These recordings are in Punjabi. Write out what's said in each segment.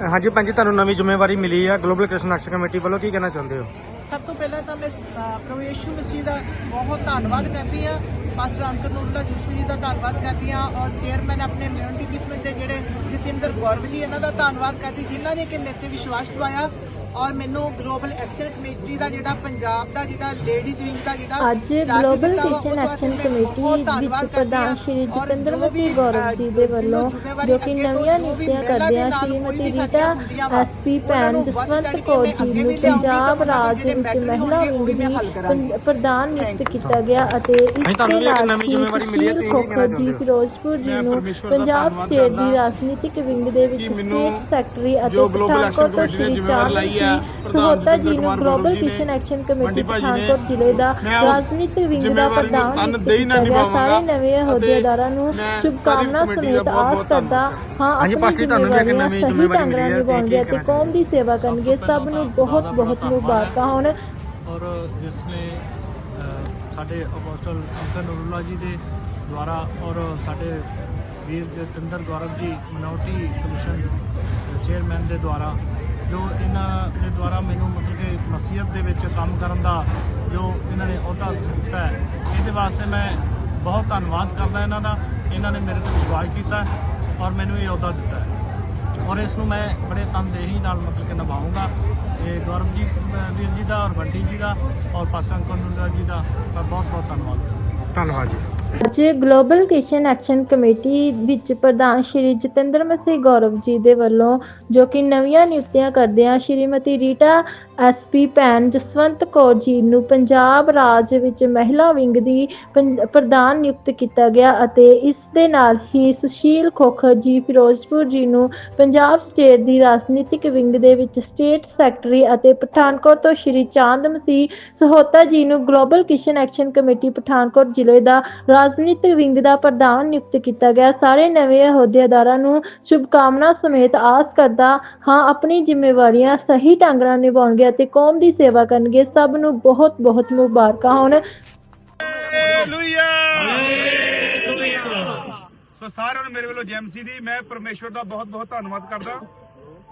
ਹਾਂਜੀ ਪੰਜ ਤੁਹਾਨੂੰ ਨਵੀਂ ਜ਼ਿੰਮੇਵਾਰੀ ਮਿਲੀ ਆ ਗਲੋਬਲ ਕ੍ਰਿਸ਼ਨ ਐਕਸ਼ਨ ਕਮੇਟੀ ਵੱਲੋਂ, ਕੀ ਕਹਿਣਾ ਚਾਹੁੰਦੇ ਹੋ? ਸਭ ਤੋਂ ਪਹਿਲਾਂ ਤਾਂ ਮੈਂ ਪ੍ਰਭੂ ਯਿਸੂ ਮਸੀਹ ਦਾ ਬਹੁਤ ਧੰਨਵਾਦ ਕਰਦੀ ਹਾਂ ਪਾਸਟਰ ਅੰਕਰ ਨੂਰਲਾ ਜੀ ਦਾ ਧੰਨਵਾਦ ਕਰਦੀ ਹਾਂ ਔਰ ਚੇਅਰਮੈਨ ਆਪਣੇ ਮਿਊਨਿਟੀ ਕਿਸਮਤ ਦੇ ਜਿਹੜੇ ਜਤਿੰਦਰ ਗੌਰਵ ਜੀ, ਇਹਨਾਂ ਦਾ ਧੰਨਵਾਦ ਕਰਦੀ, ਜਿਨ੍ਹਾਂ ਨੇ ਕਿ ਮੇਰੇ ਤੇ ਵਿਸ਼ਵਾਸ ਦਵਾਇਆ। ਔਰ ਮੈਨੂੰ ਗਲੋਬਲ ਐਕਸ਼ਨ ਕਮੇਟੀ ਦਾ ਜਿਹੜਾ ਪੰਜਾਬ ਦਾ ਜਿਹੜਾ ਲੇਡੀਜ਼ ਵਿੰਗ ਦਾ ਜਿਹੜਾ ਅੱਜ ਗਲੋਬਲ ਕਿਸ਼ਨ ਐਕਸ਼ਨ ਕਮੇਟੀ ਵਿੱਚ ਪ੍ਰਧਾਨ। ਸ਼੍ਰੀ ਜਤਿੰਦਰ ਮਸੀਹ ਗੌਰਵ ਜੀ ਦੇ ਵੱਲੋਂ ਜੋ ਕਿ ਤੋਂ ਨਵੀਆਂ ਨੀਤੀਆਂ ਮਹਿਲਾ ਕਰਦੇ ਦੇ ਆ ਨਾਲ ਸ਼੍ਰੀਮਤੀ ਰੀਟਾ ਐਸਪੀ ਭੈਣ ਜਸਵੰਤ ਕੌਰ ਜੀ ਨੂੰ ਤਾਂ ਪੰਜਾਬ ਰਾਜ ਦੇ ਵਿੱਚ ਮਹਿਲਾ ਵਿੰਗ ਦੀ ਪ੍ਰਧਾਨ ਨਿਯੁਕਤ. ਕੀਤਾ ਗਿਆ ਅਤੇ ਇਸ ਅਸੀਂ ਤੁਹਾਨੂੰ ਦੇ ਵੀ ਇੱਕ ਨਾਲ ਨਵੀਂ ਹੀ ਜ਼ਿੰਮੇਵਾਰੀ ਮਿਲੀ ਹੈ, ਸੁਸ਼ੀਲ ਤੁਸੀਂ ਕੀ ਕਹਿਣਾ ਖੋਖਰ ਜੀ ਚਾਹੁੰਦੇ ਹੋ? ਫਿਰੋਜ਼ਪੁਰ ਜੀ ਨੂੰ ਪੰਜਾਬ ਸਟੇਟ ਦੀ ਰਾਜਨੀਤਿਕ ਵਿੰਗ ਦੇ ਵਿੱਚ ਸਟੇਟ ਸੈਕਟਰੀ ਅਤੇ ਪਠਾਨਕੋਟ ਤੋਂ ਸ਼੍ਰੀ ਜ਼ਿੰਮੇਵਾਰੀ ਚਾਂਦ ਲਈ ਹੈ, ਸੀ ਪ੍ਰਧਾਨ ਸਹੋਤਾ ਜੀ ਜਤਿੰਦਰ ਨੂੰ ਕੁਮਾਰ ਗਲੋਬਲ ਗੌਰਵ ਜੀ ਨੇ, ਕਿਸ਼ਨ ਐਕਸ਼ਨ ਕਮੇਟੀ ਮੰਡੀ ਭਾਜੀ ਨੇ, ਪਠਾਨਕੋਟ ਜ਼ਿਲ੍ਹੇ ਦਾ ਮੈਂ ਉਸ ਰਾਜਨੀਤਿਕ ਵਿੰਗ ਦਾ ਜ਼ਿੰਮੇਵਾਰੀ ਨੂੰ ਪ੍ਰਧਾਨ ਤਨ ਨਿਯੁਕਤ ਦੇਈ ਨਾਲ ਕੀਤਾ ਗਿਆ ਨਿਭਾਵਾਂਗਾ ਸਾਰੇ ਨਵੇਂ ਅਤੇ ਅਹੁਦੇਦਾਰਾਂ ਨੂੰ ਮੈਂ ਸਾਰੀ ਸ਼ੁਭਕਾਮਨਾ ਕਮੇਟੀ ਸਮੇਤ ਦਾ ਬਹੁਤ ਆਸ ਬਹੁਤ ਕਰਦਾ ਹਾਂ ਹਾਂਜੀ, ਆਪਣੀ ਪਾਸਟਰ ਤੁਹਾਨੂੰ ਵੀ ਇੱਕ ਜ਼ਿੰਮੇਵਾਰੀਆਂ ਨਵੀਂ ਸਹੀ ਜ਼ਿੰਮੇਵਾਰੀ ਢੰਗ ਨਾਲ ਮਿਲੀ ਹੈ, ਕੀ ਨਿਭਾਉਣਗੇ ਅਤੇ ਕਹਿਣਾ ਕੌਮ ਦੀ ਸੇਵਾ ਕਰਨਗੇ ਸਭ ਨੂੰ ਬਹੁਤ ਬਹੁਤ ਮੁਬਾਰਕਾਂ। ਹੋਣ ਔਰ ਜਿਸ ਨੇ ਅ, ਸਾਡੇ ਅਪੋਸਟਲ ਅੰਕਰ ਨੂਰੁੱਲਾ ਜੀ ਦੇ ਦੁਆਰਾ ਔਰ ਸਾਡੇ ਵੀਰ Jatinder Gaurav ji minority commission chairman ਦੇ ਦੁਆਰਾ ਜੋ ਇਹਨਾਂ ਦੇ ਦੁਆਰਾ ਮੈਨੂੰ ਮਤਲਬ ਕਿ ਮਸੀਹਤ ਦੇ ਵਿੱਚ ਕੰਮ ਕਰਨ ਦਾ ਜੋ ਇਹਨਾਂ ਨੇ ਅਹੁਦਾ ਦਿੱਤਾ ਹੈ, ਇਹਦੇ ਵਾਸਤੇ ਮੈਂ ਬਹੁਤ ਧੰਨਵਾਦ ਕਰਦਾ ਇਹਨਾਂ ਦਾ। ਇਹਨਾਂ ਨੇ ਮੇਰੇ ਤੇ ਵਿਸ਼ਵਾਸ ਕੀਤਾ ਔਰ ਮੈਨੂੰ ਇਹ ਅਹੁਦਾ ਦਿੱਤਾ ਹੈ। ਔਰ ਇਸ ਨੂੰ ਮੈਂ ਬੜੇ ਤਨਦੇਹੀ ਨਾਲ ਮਤਲਬ ਕਿ ਨਿਭਾਊਂਗਾ। ਇਹ ਗੌਰਵ ਜੀ ਵੀਰ ਜੀ ਦਾ ਔਰ ਬੰਟੀ ਜੀ ਦਾ ਔਰ ਪਾਸਟਰ ਅੰਕਲ ਜੀ ਦਾ ਮੈਂ ਬਹੁਤ ਬਹੁਤ ਧੰਨਵਾਦ ਧੰਨਵਾਦ ਜੀ। ਅੱਜ ਗਲੋਬਲ ਕਿਸ਼ਨ ਐਕਸ਼ਨ ਕਮੇਟੀ ਵਿੱਚ ਪ੍ਰਧਾਨ ਸ਼੍ਰੀ ਜਤਿੰਦਰ ਮਸੀਹ ਗੌਰਵ ਜੀ ਦੇ ਵੱਲੋਂ ਜੋ ਕਿ ਨਵੀਆਂ ਨਿਯੁਕਤੀਆਂ ਕਰਦੇ ਆ, ਸ਼੍ਰੀਮਤੀ ਰੀਟਾ ਐਸਪੀ ਭੈਣ ਜਸਵੰਤ ਕੌਰ ਜੀ ਨੂੰ ਪੰਜਾਬ ਰਾਜ ਵਿੱਚ ਮਹਿਲਾ ਵਿੰਗ ਦੀ ਪ੍ਰਧਾਨ ਨਿਯੁਕਤ ਕੀਤਾ ਗਿਆ ਅਤੇ ਇਸ ਦੇ ਨਾਲ ਹੀ ਸੁਸ਼ੀਲ ਖੋਖਰ ਜੀ, ਫਿਰੋਜ਼ਪੁਰ ਜੀ ਨੂੰ ਪੰਜਾਬ ਸਟੇਟ ਦੀ ਰਾਜਨੀਤਿਕ ਵਿੰਗ ਦੇ ਵਿੱਚ ਸਟੇਟ ਸੈਕਟਰੀ ਅਤੇ ਪਠਾਨਕੋਟ ਤੋਂ ਸ਼੍ਰੀ ਚਾਂਦ ਮਸੀਹ ਸਹੋਤਾ ਜੀ ਨੂੰ global Kisan action committee Pathankot ਜ਼ਿਲ੍ਹੇ ਦਾ ਰਾਜਨੀਤਿਕ ਵਿੰਗ ਦਾ ਪ੍ਰਧਾਨ ਨਿਯੁਕਤ ਕੀਤਾ ਗਿਆ। ਸਾਰੇ ਨਵੇਂ ਅਹੁਦੇਦਾਰਾਂ ਨੂੰ ਸ਼ੁਭਕਾਮਨਾ ਸਮੇਤ ਆਸ ਕਰਦਾ ਹਾਂ ਆਪਣੀ ਜ਼ਿੰਮੇਵਾਰੀਆਂ ਸਹੀ ਢੰਗ ਨਾਲ ਨਿਭਾਉਣਗੇ ਅਤੇ ਕੌਮ ਦੀ ਸੇਵਾ ਕਰਨਗੇ। ਸਭ ਨੂੰ ਬਹੁਤ ਬਹੁਤ ਮੁਬਾਰਕਾਂ ਹੋਣ। ਹਾਲੇਲੂਇਆ ਸੋ ਸਾਰਿਆਂ ਨੂੰ ਮੇਰੇ ਵੱਲੋਂ ਜੈਮਸੀ ਦੀ ਮੈਂ ਪਰਮੇਸ਼ਵਰ ਦਾ ਬਹੁਤ ਬਹੁਤ ਧੰਨਵਾਦ ਕਰਦਾ।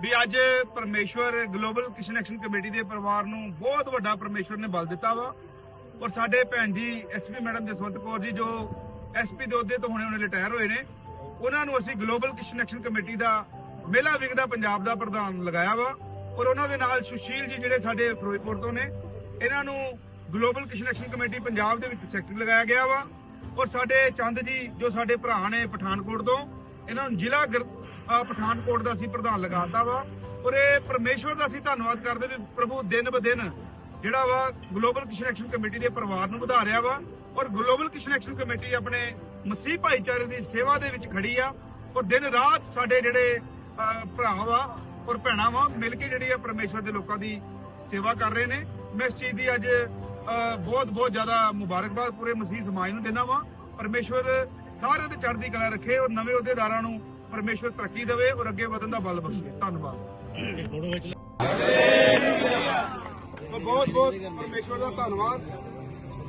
ਵੀ ਅੱਜ ਪਰਮੇਸ਼ਵਰ ਗਲੋਬਲ ਕਿਸ਼ਨ ਐਕਸ਼ਨ ਕਮੇਟੀ ਦੇ ਪਰਿਵਾਰ ਨੂੰ ਬਹੁਤ ਵੱਡਾ ਪਰਮੇਸ਼ਵਰ ਨੇ ਬਲ ਦਿੱਤਾ ਵਾ। ਔਰ ਸਾਡੇ ਭੈਣ ਜੀ ਐਸਪੀ ਮੈਡਮ ਜਸਵੰਤ ਕੌਰ ਜੀ, ਜੋ ਐਸਪੀ ਦੇ ਅਹੁਦੇ ਤੋਂ ਹੁਣੇ ਹੁਣੇ ਰਿਟਾਇਰ ਹੋਏ ਨੇ, ਉਹਨਾਂ ਨੂੰ ਅਸੀਂ ਗਲੋਬਲ ਕਿਸ਼ਨ ਐਕਸ਼ਨ ਕਮੇਟੀ ਦਾ, ਮਹਿਲਾ ਵਿੰਗ ਦਾ ਪੰਜਾਬ ਦਾ ਪ੍ਰਧਾਨ ਲਗਾਇਆ ਵਾ ਔਰ ਉਹਨਾਂ ਦੇ ਨਾਲ ਸੁਸ਼ੀਲ ਜੀ ਜਿਹੜੇ ਸਾਡੇ ਫਿਰੋਜ਼ਪੁਰ ਤੋਂ ਨੇ, ਇਹਨਾਂ ਨੂੰ global Kisan action committee Punjab ਦੇ ਵਿੱਚ ਸੈਕਟਰੀ ਲਗਾਇਆ ਗਿਆ ਵਾ ਔਰ ਸਾਡੇ ਚੰਦ ਜੀ, ਜੋ ਸਾਡੇ ਭਰਾ ਨੇ ਪਠਾਨਕੋਟ ਤੋਂ, ਇਹਨਾਂ ਨੂੰ ਜ਼ਿਲ੍ਹਾ ਪਠਾਨਕੋਟ ਦਾ ਅਸੀਂ ਪ੍ਰਧਾਨ ਲਗਾਤਾ ਵਾ ਔਰ ਇਹ ਪਰਮੇਸ਼ਵਰ ਦਾ ਅਸੀਂ ਧੰਨਵਾਦ ਕਰਦੇ ਵੀ ਪ੍ਰਭੂ ਦਿਨ ਬ ਦਿਨ ਜਿਹੜਾ ਵਾ ਗਲੋਬਲ ਕਿਸ਼ਨ ਐਕਸ਼ਨ ਕਮੇਟੀ ਦੇ ਪਰਿਵਾਰ ਨੂੰ ਵਧਾ ਰਿਹਾ ਵਾ ਔਰ ਗਲੋਬਲ ਕਿਸ਼ਨ ਐਕਸ਼ਨ ਕਮੇਟੀ ਆਪਣੇ ਮਸੀਹ ਭਾਈਚਾਰੇ ਦੀ ਸੇਵਾ ਦੇ ਵਿੱਚ ਖੜੀ ਆ ਔਰ ਦਿਨ ਰਾਤ ਸਾਡੇ ਜਿਹੜੇ ਭਰਾ ਵਾ ਔਰ ਭੈਣਾਂ ਵਾ ਮਿਲ ਕੇ ਜਿਹੜੀ ਆ ਪਰਮੇਸ਼ਵਰ ਦੇ ਲੋਕਾਂ ਦੀ ਸੇਵਾ ਕਰ ਰਹੇ ਨੇ। ਮੈਂ ਇਸ ਚੀਜ਼ ਦੀ ਅੱਜ ਬਹੁਤ ਬਹੁਤ ਜ਼ਿਆਦਾ ਮੁਬਾਰਕਬਾਦ ਪੂਰੇ ਮਸੀਹ ਸਮਾਜ ਨੂੰ ਦੇਣਾ ਵਾ। ਪਰਮੇਸ਼ਵਰ ਸਾਰਿਆਂ ਤੇ ਚੜ੍ਹਦੀ ਕਲਾ ਰੱਖੇ ਔਰ ਨਵੇਂ ਅਹੁਦੇਦਾਰਾਂ ਨੂੰ ਪਰਮੇਸ਼ਵਰ ਤਰੱਕੀ ਦੇਵੇ ਔਰ ਅੱਗੇ ਵਧਣ ਦਾ ਬਲ ਬਖਸ਼ੇ। ਧੰਨਵਾਦ। ਬਹੁਤ ਬਹੁਤ ਪਰਮੇਸ਼ਵਰ ਦਾ ਧੰਨਵਾਦ।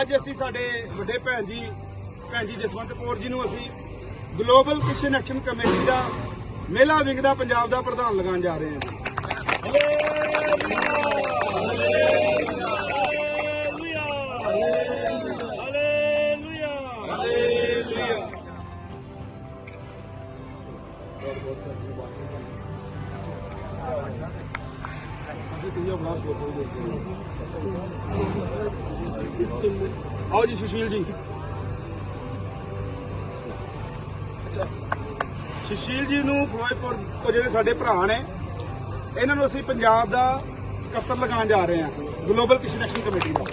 ਅੱਜ ਅਸੀਂ ਸਾਡੇ ਵੱਡੇ ਭੈਣ ਜੀ ਭੈਣ ਜੀ ਜਸਵੰਤ ਕੌਰ ਜੀ ਨੂੰ ਅਸੀਂ ਗਲੋਬਲ ਕਿਸ਼ਨ ਐਕਸ਼ਨ ਕਮੇਟੀ ਦਾ ਮਹਿਲਾ ਵਿੰਗ ਦਾ ਪੰਜਾਬ ਦਾ ਪ੍ਰਧਾਨ ਲਗਾਉਣ ਜਾ ਰਹੇ ਹਾਂ ਆਓ ਜੀ ਸੁਸ਼ੀਲ ਜੀ। ਸੁਸ਼ੀਲ ਜੀ ਨੂੰ ਫਿਰੋਜ਼ਪੁਰ ਤੋਂ ਜਿਹੜੇ ਸਾਡੇ ਭਰਾ ਨੇ ਇਹਨਾਂ ਨੂੰ ਅਸੀਂ ਪੰਜਾਬ ਦਾ ਸਕੱਤਰ ਲਗਾਉਣ ਜਾ ਰਹੇ ਹਾਂ ਗਲੋਬਲ ਕਿਸ਼ਨ ਐਕਸ਼ਨ ਕਮੇਟੀ ਦਾ।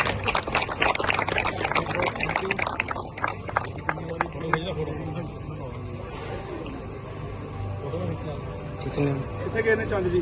ਕਿੱਥੇ ਗਏ ਨੇ ਚੰਦ ਜੀ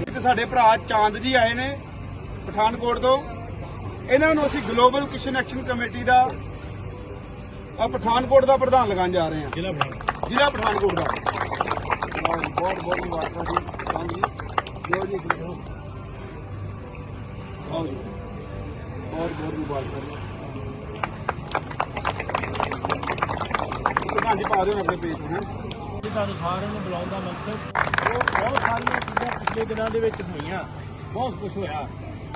ਇੱਕ ਸਾਡੇ ਭਰਾ ਚਾਂਦ ਜੀ ਆਏ ਨੇ ਪਠਾਨਕੋਟ ਤੋਂ। ਇਹਨਾਂ ਨੂੰ ਅਸੀਂ ਗਲੋਬਲ ਕਿਸ਼ਨ ਐਕਸ਼ਨ ਕਮੇਟੀ ਦਾ ਆ ਪਠਾਨਕੋਟ ਦਾ ਪ੍ਰਧਾਨ ਲਗਾਉਣ ਜਾ ਰਹੇ ਹਾਂ। ਜ਼ਿਲ੍ਹਾ ਬਣਾ ਜ਼ਿਲ੍ਹਾ ਪਠਾਨਕੋਟ ਦਾ। ਬਹੁਤ ਬਹੁਤ ਮੁਬਾਰਕਾਂ ਜੀ। ਚਾਂਦ ਜੀ ਦਿਓ ਜੀ ਆਓ ਜੀ। ਬਹੁਤ ਬਹੁਤ ਮੁਬਾਰਕਾਂ ਪ੍ਰਧਾਨ ਜੀ ਪਾ ਦਿਓ ਨਾ ਆਪਣੇ ਪੇਜ ਤੇ ਤੁਹਾਨੂੰ ਸਾਰਿਆਂ ਨੂੰ ਬੁਲਾਉਣ ਦਾ ਮਕਸਦ ਉਹ ਬਹੁਤ ਸਾਰੀਆਂ ਚੀਜ਼ਾਂ ਪਿਛਲੇ ਦਿਨਾਂ ਦੇ ਵਿੱਚ ਹੋਈਆਂ। ਬਹੁਤ ਕੁਝ ਹੋਇਆ।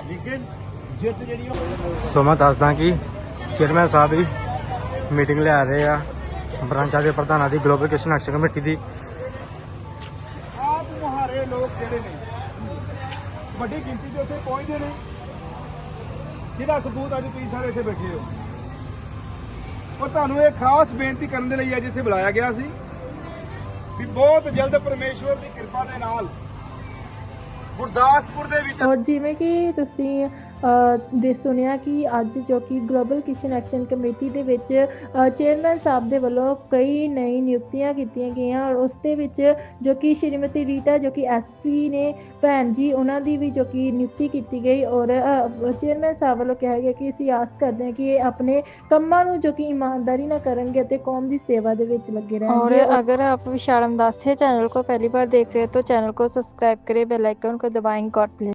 ਲੇਕਿਨ ਜਿੱਤ ਜਿਹੜੀ ਉਹ ਸੋ ਮੈਂ ਦੱਸਦਾ ਕਿ ਚੇਅਰਮੈਨ ਸਾਹਿਬ ਵੀ ਮੀਟਿੰਗ ਲੈ ਰਹੇ ਆ। ਬ੍ਰਾਂਚਾਂ ਦੇ ਪ੍ਰਧਾਨਾਂ ਦੀ ਗਲੋਬਲ ਕਿਸ਼ਨ ਐਕਸ਼ਨ ਕਮੇਟੀ ਦੀ। ਆਪ ਮੁਹਾਰੇ ਲੋਕ ਜਿਹੜੇ ਨੇ ਵੱਡੀ ਗਿਣਤੀ 'ਚ ਉੱਥੇ ਪਹੁੰਚਦੇ ਨੇ। ਜਿਹਦਾ ਸਬੂਤ ਅੱਜ ਤੁਸੀਂ ਸਾਰੇ ਇੱਥੇ ਬੈਠੇ ਹੋ? ਉਹ ਤੁਹਾਨੂੰ ਇਹ ਖਾਸ ਬੇਨਤੀ ਕਰਨ ਦੇ ਲਈ ਅੱਜ ਇੱਥੇ ਬੁਲਾਇਆ ਗਿਆ ਸੀ। ਵੀ ਬਹੁਤ ਜਲਦ ਪਰਮੇਸ਼ਵਰ ਦੀ ਕਿਰਪਾ ਦੇ ਨਾਲ ਗੁਰਦਾਸਪੁਰ ਦੇ ਵਿੱਚ ਔਰ ਜਿਵੇਂ ਕਿ ਤੁਸੀਂ ਦੇ ਸੁਣਿਆ ਕਿ ਅੱਜ ਜੋ ਕਿ ਗਲੋਬਲ ਕਿਸ਼ਨ ਐਕਸ਼ਨ ਕਮੇਟੀ ਦੇ ਵਿੱਚ ਅ, ਚੇਅਰਮੈਨ ਸਾਹਿਬ ਦੇ ਵੱਲੋਂ ਕਈ ਨਈ ਨਿਯੁਕਤੀਆਂ ਕੀਤੀਆਂ ਗਈਆਂ ਔਰ ਉਸ ਦੇ ਵਿੱਚ ਜੋ ਕਿ ਸ਼੍ਰੀਮਤੀ ਰੀਟਾ ਜੋ ਕਿ ਐਸਪੀ ਨੇ ਭੈਣ ਜੀ ਉਹਨਾਂ ਦੀ ਵੀ ਜੋ ਕਿ ਨਿਯੁਕਤੀ ਕੀਤੀ ਗਈ ਔਰ ਅ, ਚੇਅਰਮੈਨ ਸਾਹਿਬ ਵੱਲੋਂ ਕਿਹਾ ਗਿਆ ਕਿ ਅਸੀਂ ਆਸ ਕਰਦੇ ਹਾਂ ਕਿ ਇਹ ਆਪਣੇ ਕੰਮਾਂ ਨੂੰ ਜੋ ਕਿ ਇਮਾਨਦਾਰੀ ਨਾਲ ਕਰਨਗੇ ਅਤੇ ਕੌਮ ਦੀ ਸੇਵਾ ਦੇ ਵਿੱਚ ਲੱਗੇ ਰਹਿਣਗੇ और अगर आप विशालम दास है चैनल को पहली बार देख रहे हैं तो चैनल को सब्सक्राइब करें बेल आइकन को दबाएं गॉड ब्लेस